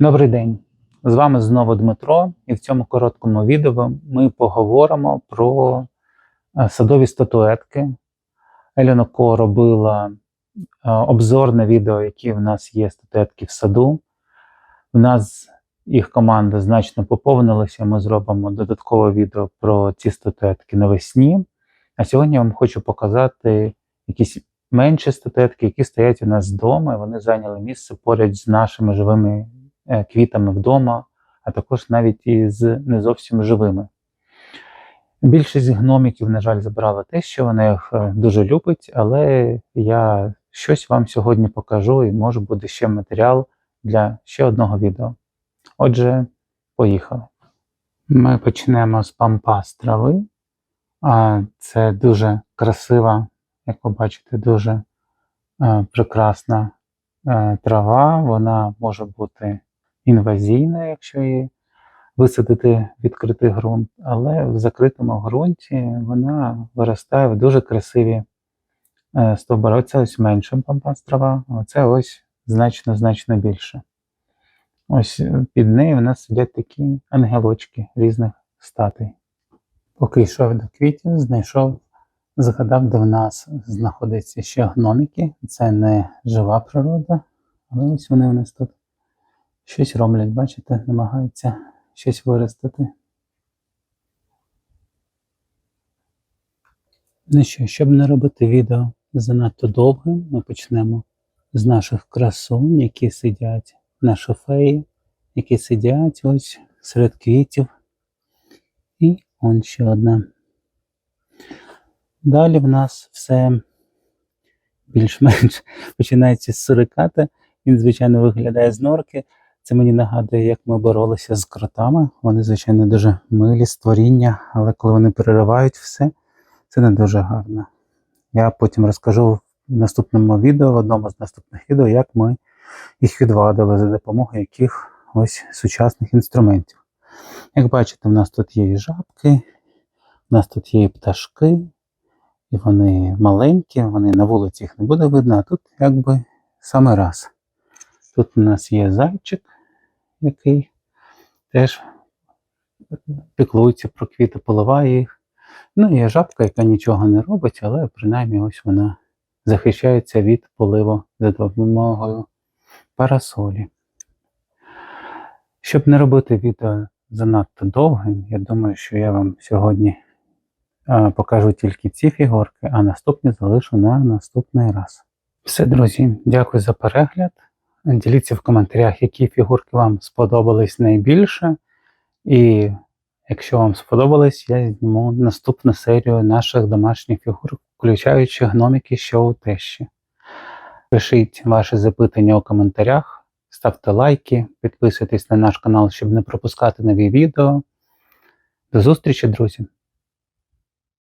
Добрий день! З вами знову Дмитро, і в цьому короткому відео ми поговоримо про е, садові статуетки. Еліна Ко робила е, обзорне відео, які в нас є статуетки в саду. У нас їх команда значно поповнилася. Ми зробимо додаткове відео про ці статуетки навесні. А сьогодні я вам хочу показати якісь менші статуетки, які стоять у нас вдома. і Вони зайняли місце поряд з нашими живими квітами вдома, а також навіть і з не зовсім живими. Більшість гноміків, на жаль, забрала те, що вона їх е, дуже любить, але я щось вам сьогодні покажу і може буде ще матеріал для ще одного відео. Отже, поїхали. Ми почнемо з пампа з трави. Це дуже красива, як ви бачите, дуже е, прекрасна е, трава. Вона може бути інвазійна, якщо її висадити в відкритий ґрунт, але в закритому ґрунті вона виростає в дуже красиві е, стовбури. Оце ось менша пампас трава, а це ось значно-значно більше. Ось е, під нею в нас сидять такі ангелочки різних статей. Поки йшов до квітів, знайшов, згадав, де в нас знаходяться ще гномики. Це не жива природа, але ось вони у нас тут щось роблять, бачите, намагаються щось виростити. Ну що, щоб не робити відео занадто довгим, ми почнемо з наших красунь, які сидять на шофеї, які сидять ось серед квітів. І он ще одна. Далі в нас все більш-менш починається з суриката. Він, звичайно, виглядає з норки. Це мені нагадує, як ми боролися з кротами. Вони, звичайно, дуже милі створіння, але коли вони переривають все, це не дуже гарно. Я потім розкажу в наступному відео, в одному з наступних відео, як ми їх відвадили за допомогою яких ось сучасних інструментів. Як бачите, в нас тут є і жабки, у нас тут є і пташки, і вони маленькі, вони на вулиці їх не буде видно, а тут якби саме раз. Тут у нас є зайчик, який теж піклується про квіти, поливає їх. Ну є жабка, яка нічого не робить, але принаймні ось вона захищається від поливу за допомогою парасолі. Щоб не робити відео занадто довгим, я думаю, що я вам сьогодні покажу тільки ці фігурки, а наступні залишу на наступний раз. Все, друзі, дякую за перегляд. Діліться в коментарях, які фігурки вам сподобались найбільше. І якщо вам сподобалось, я зніму наступну серію наших домашніх фігур, включаючи гномики, що у тещі. Пишіть ваші запитання у коментарях, ставте лайки, підписуйтесь на наш канал, щоб не пропускати нові відео. До зустрічі, друзі!